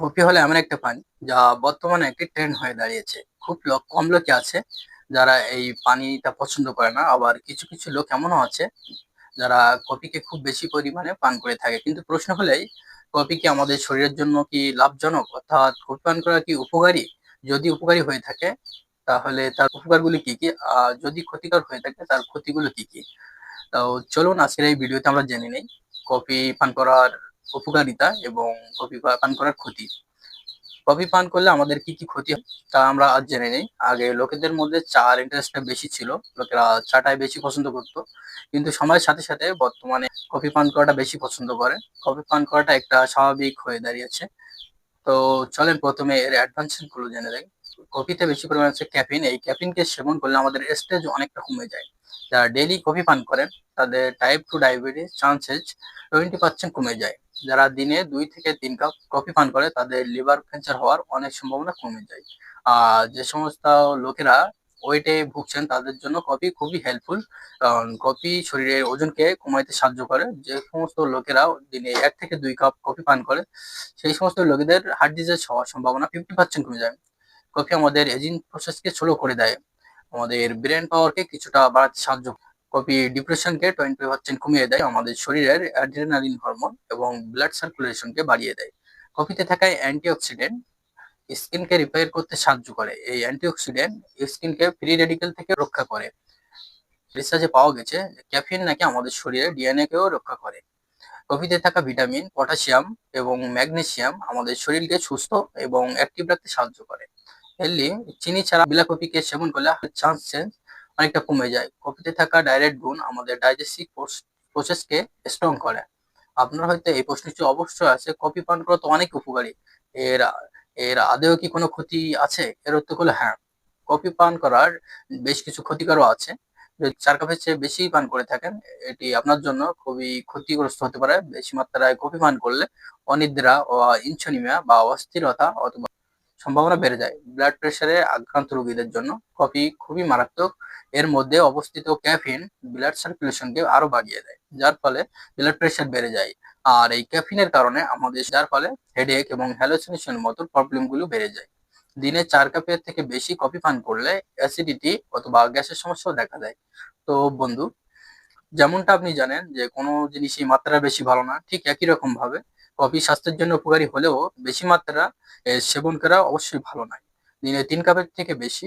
Coffee হলো এমন একটা পানি যা বর্তমানে একটি ট্রেন্ড হয়ে দাঁড়িয়েছে। খুব লোক কম লোকে আছে যারা এই পানিটা পছন্দ করে না। আবার কিছু কিছু লোক এমনও আছে যারা কফিকে খুব বেশি পরিমাণে পান করে থাকে। কিন্তু প্রশ্ন হলেই, কফি কি আমাদের শরীরের জন্য কি লাভজনক? অর্থাৎ কফি পান করা কি উপকারী? যদি উপকারী হয়ে থাকে, তাহলে তার উপকারগুলি কি কি? আর যদি ক্ষতিকর হয়ে থাকে, তার ক্ষতিগুলো কি কি? তো চলুন আজকের এই ভিডিওতে আমরা জেনে নেই, কফি পান করার উপকারিতা এবং কফি পান করার ক্ষতি। কফি পান করলে আমাদের কি কি ক্ষতি তা আমরা আজ জেনে নেই। আগে লোকেদের মধ্যে চার ইন্টারেস্টটা বেশি ছিল। লোকেরা চাটাই বেশি পছন্দ করতো। কিন্তু সময়ের সাথে সাথে বর্তমানে কফি পান করাটা বেশি পছন্দ করে। কফি পান করাটা একটা স্বাভাবিক হয়ে দাঁড়িয়েছে। তো চলেন প্রথমে এর অ্যাডভান্সগুলো জেনে দেয় কফিতে বেশি পরিমাণে হচ্ছে ক্যাফিন এই ক্যাফিনকে সেবন করলে আমাদের স্টেজ অনেকটা কমে যায়। যারা ডেইলি কফি পান করেন, তাদের type two diabetes chances twenty percent কমে যায়। যারা দিনে দুই থেকে তিন কাপ কফি পান করে, তাদের লিভার ক্যান্সার হওয়ার অনেক সম্ভাবনা কমে যায়। আর যে সমস্ত লোকেরা ওয়েটে ভুগছেন, তাদের জন্য কফি খুবই হেল্পফুল কারণ কফি শরীরের ওজনকে কমাইতে সাহায্য করে। যে সমস্ত লোকেরা দিনে এক থেকে দুই কাপ কফি পান করে, সেই সমস্ত লোকেদের হার্ট ডিজিজ হওয়ার সম্ভাবনা ফিফটি পার্সেন্ট কমে যায়। কফি আমাদের এজিং প্রসেসকে স্লো করে দেয়। আমাদের ব্রেন পাওয়ারকে কিছুটা বাড়াতে সাহায্য করে কফি ডিপ্রেশনকে টোয়েন্টি পার্সেন্ট কমিয়ে দেয়, আমাদের শরীরের অ্যাড্রিনালিন হরমোন এবং ব্লাড সার্কুলেশনকে বাড়িয়ে দেয়। কফিতে থাকা অ্যান্টিঅক্সিডেন্ট স্কিনকে রিপেয়ার করতে সাহায্য করে। এই অ্যান্টিঅক্সিডেন্ট স্কিনকে ফ্রি রেডিকেল থেকে রক্ষা করে। রিসার্চে পাওয়া গেছে ক্যাফিন নাকি আমাদের শরীরে ডিএনএ কেও রক্ষা করে। কফিতে থাকা ভিটামিন পটাশিয়াম এবং ম্যাগনেসিয়াম আমাদের শরীরকে সুস্থ এবং অ্যাক্টিভ রাখতে সাহায্য করে। হেললি চিনি ছাড়া বিলা কফিকে সেবন করলে চান্স চেঞ্জ অনেকটা কমে যায়। কফিতে থাকা ডাইরেক্ট গুণ আমাদের ডাইজেস্টিভ প্রসেসকে স্ট্রং করে। আপনার হয়তো এই প্রশ্নটি অবশ্যই আছে, কফি পান করা তো অনেক উপকারী। এর এর আদেও কি কোনো ক্ষতি আছে? এর উত্তর হলো হ্যাঁ। কফি পান করার বেশ কিছু ক্ষতিকারও আছে। চার কাপের চেয়ে বেশি পান করে থাকেন, এটি আপনার জন্য খুবই ক্ষতিগ্রস্ত হতে পারে। বেশি মাত্রায় কফি পান করলে অনিদ্রা ও ইনসোনিমিয়া বা অস্থিরতা অথবা সম্ভাবনা বেড়ে যায়। ব্লাড প্রেশারে আক্রান্ত রোগীদের জন্য কফি খুবই মারাত্মক এর মধ্যে অবস্থিত ক্যাফিন ব্লাড সার্কুলেশনকে আরও বাড়িয়ে দেয়, যার ফলে ব্লাড প্রেশার বেড়ে যায়। আর এই ক্যাফিনের কারণে আমাদের, যার ফলে হেডেক এবং হ্যালোসিনেশন মতো প্রবলেমগুলো বেড়ে যায়। দিনে চার কাপের থেকে বেশি কফি পান করলে অ্যাসিডিটি অথবা গ্যাসের সমস্যাও দেখা দেয়। তো বন্ধু, যেমনটা আপনি জানেন যে কোনো জিনিসই মাত্রা বেশি ভালো না, ঠিক একই রকম ভাবে কফি স্বাস্থ্যের জন্য উপকারী হলেও বেশি মাত্রা সেবন করা অবশ্যই ভালো নয়। দিনে তিন কাপের থেকে বেশি